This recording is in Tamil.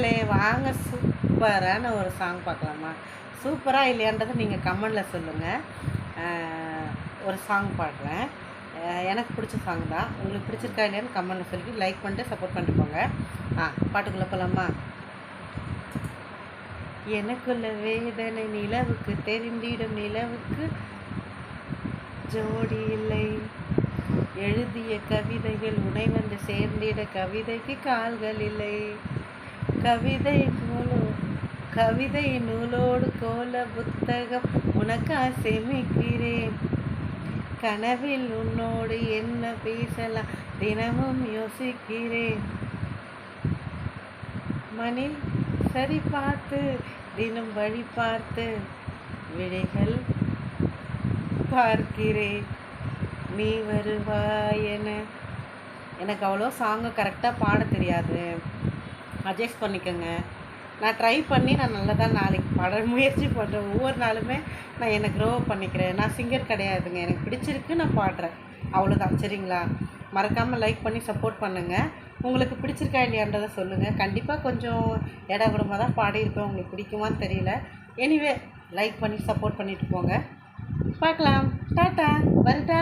மக்களே வாங்க சூப்பரான ஒரு சாங் பார்க்கலாமா? சூப்பராக இல்லையான்றதை நீங்கள் கமெண்டில் சொல்லுங்கள் ஒரு சாங் பாடுறேன். எனக்கு பிடிச்ச சாங் தான். உங்களுக்கு பிடிச்சிருக்கா இல்லையான்னு கமெண்டில் சொல்லிட்டு லைக் பண்ணிட்டு சப்போர்ட் பண்ணிட்டு போங்க. ஆ பாட்டுக்குள்ளே போகலாமா எனக்குள்ள வேதனை நிலவுக்கு தெரிந்திடும் நிலவுக்கு ஜோடி இல்லை. எழுதிய கவிதைகள் உனை வந்து சேர்ந்திட கவிதைக்கு கால்கள் இல்லை. கவிதை நூலோ கவிதை நூலோடு கோல புத்தகம் உனக்கா சேமிக்கிறேன் கனவில் உன்னோடு என்ன பேசலாம் தினமும் யோசிக்கிறேன். மணி சரி பார்த்து தினம் வழி பார்த்து விடைகள் பார்க்கிறேன். நீ வருவாயன எனக்கு அவ்வளோ சாங்கை கரெக்டாக பாட தெரியாது. அட்ஜஸ்ட் பண்ணிக்கோங்க. நான் ட்ரை பண்ணி நான் நல்லதாக நாளைக்கு பாட முயற்சி பண்ணுறேன் ஒவ்வொரு நாளுமே நான் என்னை க்ரோ பண்ணிக்கிறேன். நான் சிங்கர் கிடையாதுங்க. எனக்கு பிடிச்சிருக்கு நான் பாடுறேன். அவ்வளோதான் சரிங்களா? மறக்காமல் லைக் பண்ணி சப்போர்ட் பண்ணுங்கள் உங்களுக்கு பிடிச்சிருக்கா இல்லையான்றதை சொல்லுங்கள் கண்டிப்பாக கொஞ்சம் இட விடமாக தான் பாடியிருப்பேன். உங்களுக்கு பிடிக்குமான்னு தெரியல. எனிவே லைக் பண்ணி சப்போர்ட் பண்ணிட்டு போங்க. பார்க்கலாம். டாட்டா. வருடா